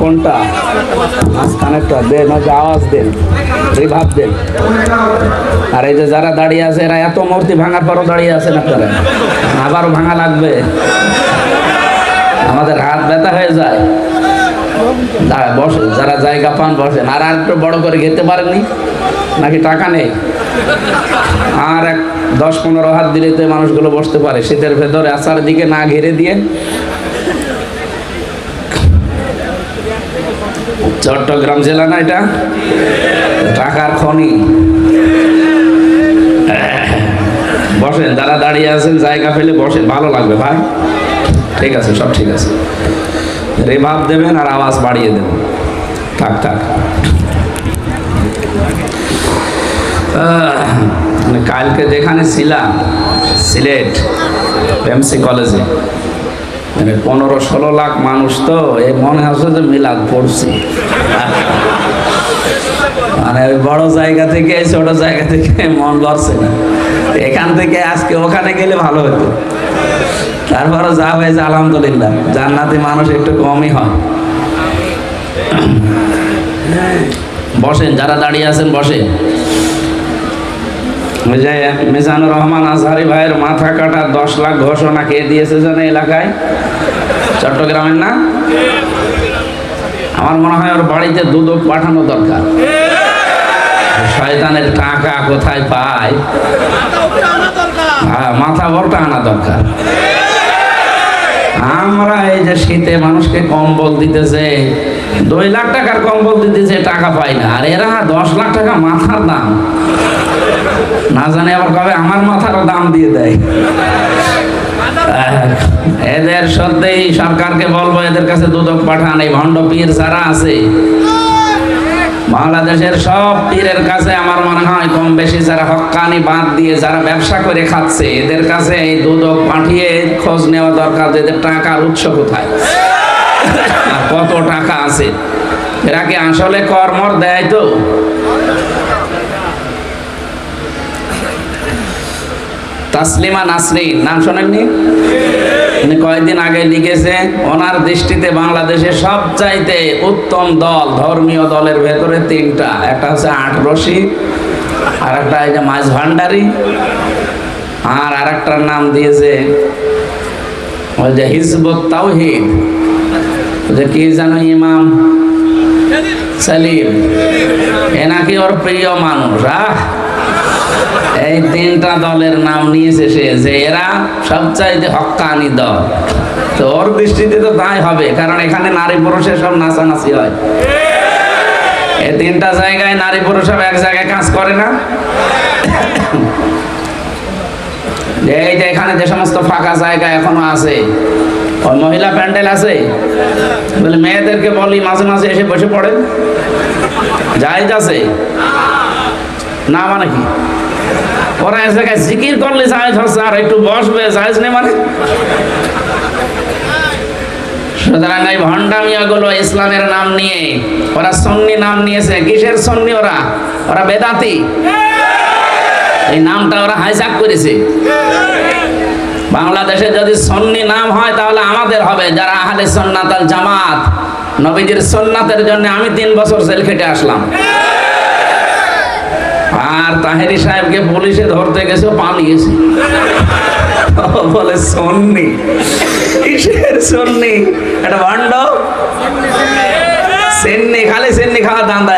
কোনটা? মাঝখানেরটা দেন আওয়াজ দেন রিভাব দেন আর এই যে যারা দাঁড়িয়ে আছে, এরা এত মূর্তি ভাঙার পরও দাঁড়িয়ে আবারও ভাঙা লাগবে। আমাদের হাত ব্যথা হয়ে যায়। বসে যারা জায়গা পান বসেন। আর একটু বড় করে খেতে পারেননি? নাকি টাকা নেই? আর এক দশ পনেরো হাত দিলে তো মানুষগুলো বসতে পারে। শীতের ভেতরে আসার দিকে না ঘিরে দিয়ে চট্টগ্রাম জেলা না এটা? টাকার খনি। বসেন, যারা দাঁড়িয়ে আছেন, জায়গা পেলে বসেন, ভালো লাগবে ভাই। ঠিক আছে, সব ঠিক আছে। রেভাব দেবেন আর আওয়াজ বাড়িয়ে দেবেন। থাক থাক। কালকে যেখানে ছিলাম, সিলেট এমসি কলেজে মানে পনেরো ষোলো লাখ মানুষ তো এই মনে হচ্ছে যে মিলাদ পড়ছি। মানে ওই বড় জায়গা থেকে, ছোট জায়গা থেকে মন ভরছে না। এখান থেকে আজকে ওখানে গেলে ভালো হতো। তারপরে যা হয়েছে, আলহামদুলিল্লাহ, জান্নাতি মানুষ একটু কমই হয়। বসেন, যারা দাঁড়িয়ে আছেন বসে ওই যে মিজানুর রহমান আজহারি ভাইয়ের মাথা কাটা দশ লাখ ঘোষণা কে দিয়েছে জানে এলাকায়? চট্টগ্রামের না? আমার মনে হয় ওর বাড়িতে দুধক পাঠানো দরকার। শয়তানের টাকা কোথায় পায়? মাথা ভরটা আনা দরকার। আমরা এই যে শীতে মানুষকে কম্বল দিতেছে দুই লাখ টাকার কম্বল দিতেছে, টাকা পাই না। আর এরা দশ লাখ টাকা মাথার দাম। না জানে আবার কবে আমার মাথারও দাম দিয়ে দেয়। এদের সত্যিই সরকারকে বলব, এদের কাছে দুদক পাঠান। এই ভণ্ড পীর যারা আছে, বাংলাদেশের সব পীরের কাছে আমার মনে হয় কম বেশি যারা হক্কানি বাদ দিয়ে যারা ব্যবসা করে খাচ্ছে, এদের কাছে এই দুদক পাঠিয়ে খোঁজ নেওয়া দরকার যে এদের টাকার উৎস কোথায়। কত টাকা আছে, এরা কি আসলে কর্মর দেয় তো? তাসলিমা নাসরিন নাম শোনেননি? উনি কয়েকদিন আগে লিখেছে, ওনার দৃষ্টিতে বাংলাদেশের সবচাইতে উত্তম দল, ধর্মীয় দলের ভেতরে তিনটা। একটা হচ্ছে আট রশি, আর একটা এই যে মাছ ভান্ডারি, আর আরেকটার নাম দিয়েছে ওই যে হিজবুত তাওহিদ। যে কি জানো ইমাম? সালিম। এ নাকি ওর প্রিয় মানুষ, আহ? এই তিনটা দলের নাম নিয়েছে সে, যে এরা সবচাইতে হক্কানি দল। তো ওর দৃষ্টিতে তো তাই হবে, কারণ এখানে নারী পুরুষের সব নাচানাচি হয়। এই তিনটা জায়গায় নারী পুরুষ সব এক জায়গায় কাজ করে না? এই যে এখানে যে সমস্ত ফাঁকা জায়গা এখনও আছে ওই মহিলা প্যান্ডেল আছে। বলে মেয়েদেরকে বলি, মাঝে মাঝে এসে বসে পড়েন। জায়েজ আছে। না মানে কি? ওরা এক জায়গায় জিকির করলে জায়েজ হচ্ছে, আর একটু বসবে জায়েজ নেই মানে? সুতরাং এই ভণ্ডামিয়া গুলো ইসলামের নাম নিয়ে, ওরা সন্নি নাম নিয়েছে। কিসের সন্নি ওরা? ওরা বেদাতি। এই নামটা ওরা হাইজাক করেছে। বাংলাদেশে যদি সন্নি নাম হয়, তাহলে আমাদের হবে। যারা আহলে সন্নাত আল জামাত, নবীজির সন্নাতের জন্য আমি তিন বছর জেল খেটে আসলাম। আর তাহেরি সাহেবকে পুলিশে ধরতে গেছে, পালিয়েছে। বলে, সন্নি? কিসের সন্নি? এটা ভান্ড? সেন্নি, খালি সেন্নি খাওয়া দান্দায় আছে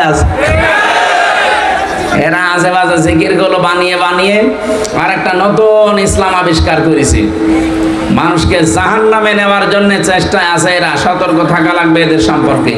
এরা আশেপাশে জিকিরগুলো বানিয়ে বানিয়ে আর একটা নতুন ইসলাম আবিষ্কার করেছে। মানুষকে জাহান নামে নেওয়ার জন্য চেষ্টায় আছে এরা, সতর্ক থাকা লাগবে এদের সম্পর্কে।